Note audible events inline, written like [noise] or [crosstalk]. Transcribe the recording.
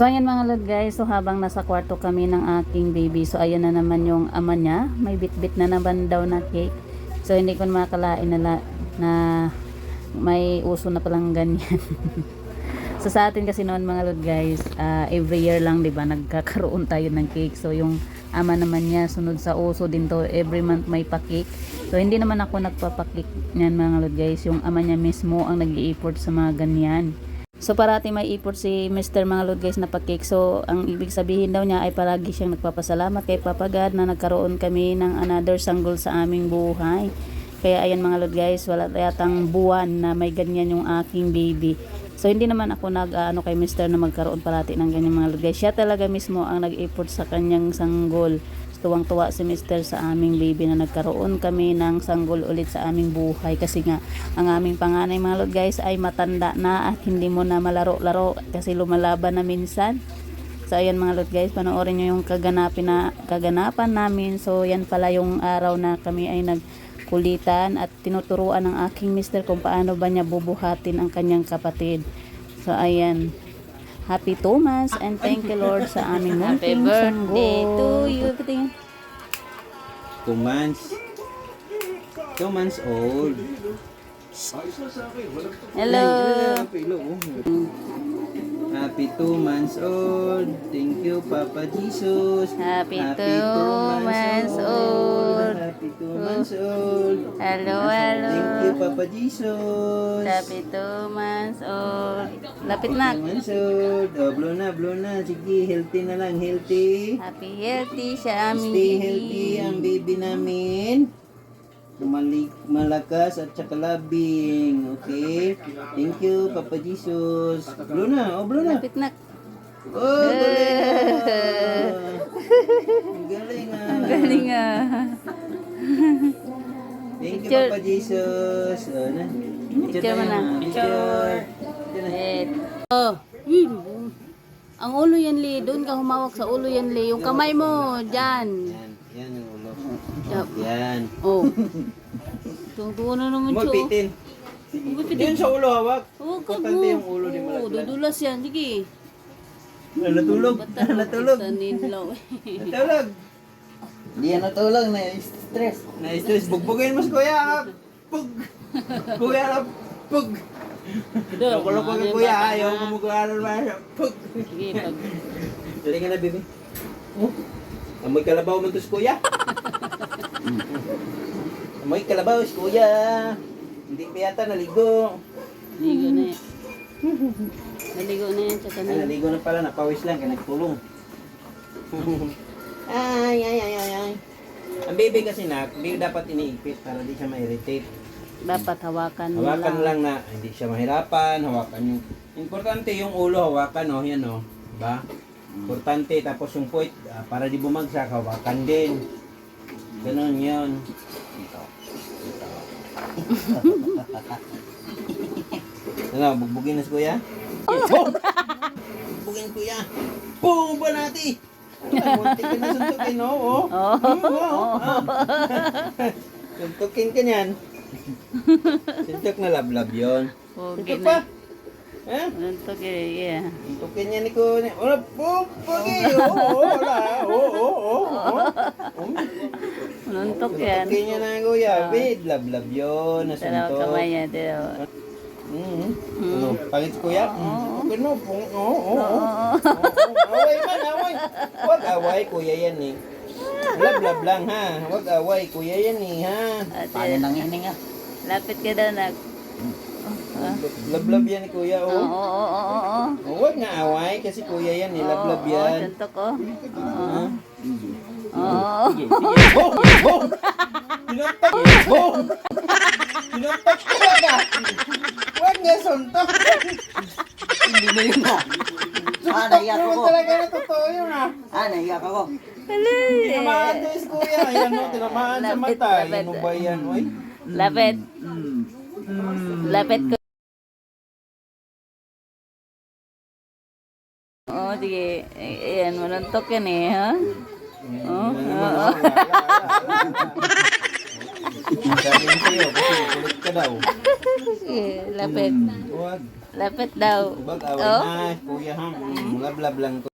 So ayan mga lord guys, so habang nasa kwarto kami ng aking baby, so ayan na naman yung ama niya, may bit-bit na naman daw na cake. So hindi ko makalain na, la- na may uso na palang ganyan. [laughs] so sa atin kasi noon mga lord guys, ah, every year lang 'di ba nagkakaroon tayo ng cake. So yung ama naman niya sunod sa uso din to, every month may pa-cake. So hindi naman ako nagpapakik niyan mga lord guys, yung ama niya mismo ang nag-i-effort sa mga ganyan. So parati may effort si Mr. mga Lord guys na pag-cake. So ang ibig sabihin daw niya ay palagi siyang nagpapasalamat kay Papa God na nagkaroon kami ng another sanggol sa aming buhay. Kaya ayan mga Lord guys, wala yatang buwan na may ganyan yung aking baby. So hindi naman ako nag ano kay Mr. na magkaroon parati ng ganyan mga Lord guys. Siya talaga mismo ang nag-effort sa kanyang sanggol. Tuwang-tuwa si Mr. sa aming baby na nagkaroon kami ng sanggol ulit sa aming buhay kasi nga ang aming panganay mga Lord guys ay matanda na at hindi mo na malaro-laro kasi lumalaban na minsan. So ayan mga Lord guys, panoorin nyo yung kaganapin na, kaganapan namin. So yan pala yung araw na kami ay nagkulitan at tinuturuan ng aking mister kung paano ba niya bubuhatin ang kanyang kapatid. So ayan. Happy Thomas and thank you Lord sa aming Happy munting birthday to you. Two months. Two months old. Hello. Happy. Happy two months old. Thank you, Papa Jesus. Happy two months old. Hello, Thank you, hello. Papa Jesus. Happy two months old. Lapit na. Two months old. Oh, blow na, blow na. Sige, healthy na lang, healthy. Happy healthy siya aming Stay baby. healthy ang baby namin. Malik, malakas at saka labing. Okay? Thank you, Papa Jesus. Blow na, oh, blow na. Lapit na. Oh, galing ah. [laughs] Galing ah. Galing ah. [laughs] Thank you. Papa Jesus. Oh, na. Picture mo na. Picture. Oh. Yun. Ang ulo yan, Lee. Doon ka humawak sa ulo yan, Lee. Yung kamay mo, dyan. Yan, yan ang ulo. Yan. Oh. Tungtungan na naman siya. oh. Magpitin. Yan sa ulo hawak. Huwag ka Importante yung ulo ni Oo, Malaglag. dudulas yan. Sige. Natulog. [laughs] Natulog. Tanilaw. [laughs] Natulog. Hindi yan natulog na stress. Na-stress. Bugbugin mo si kuya. Pug. Kuya. Pug. Loko-loko ka kuya. Ayaw mo mag-aaral ba siya. Pug. Sige, pag Dali ka na, baby. Oh. Amoy kalabaw man to si kuya. Amoy kalabaw si kuya. Hindi pa yata naligo. Naligo na yan. Naligo na yan sa Ay, kanila. naligo na pala. Napawis lang. Kaya nagtulong. [laughs] ay, ay, ay, ay, ay. Ang baby kasi na, hindi dapat iniipit para di siya ma-irritate. Dapat hawakan mo Hawakan lang. lang na hindi siya mahirapan, hawakan yung importante yung ulo hawakan oh, yan oh, ba? Importante tapos yung puwit ah, para di bumagsak hawakan din. Ganun 'yon. Ano, bugbugin na si kuya? Oh! bugbugin kuya. Boom! Banati! Muntik ka na suntukin? [laughs] Oh. Oh. Mm, oh. Ah. [laughs] Suntukin ka niyan. [laughs] Suntok na lablab yun. Pogi Suntok na. pa. Eh? Nantok eh, yeah. Suntukin niya ni ko. Wala po. Pogi. Oo, oo, wala. Oo, oo, oo. oo. Nantok yan. Suntukin niya na kuya. Wait, lablab yun. Dalawa Nasuntok. kamay niya, dalawa. Mm. Ano? Pangit si kuya? Okay no. Pung, oo, oo, oo. Oo. Oo, Away man, away. Huwag away, kuya yan eh. Lablab lang ha. Huwag away, kuya yan eh ha. Paano nang hininga? lapit ka daw nag... Lablab yan ni kuya Oo, oh. oo, oo, oo, oo. Oh, Huwag nga away kasi kuya yan eh. Lablab Oo, yan. Nantok oh. Ha? Oo. Boom! Boom! Pinuntok! Boom! Pinuntok talaga! Nga suntok! Hindi na yun ah. Ah, Suntok naiyak naman ako. talaga na totoo yun ah! Ah, naiyak ako. Tinamaan to is kuya. Ayan o, tinamaan sa Lapit, mata. lapit. Ano ba yan? Uy? Lapit. Lapit ko. Oo, sige. Eh, Ayan, manuntok yan eh, ha? Oh, [laughs] ko kasi kulit ka daw. Sige, lapit. Huwag. Lapit daw. Bag away Oh. na, kuya ha. Lablab lang to.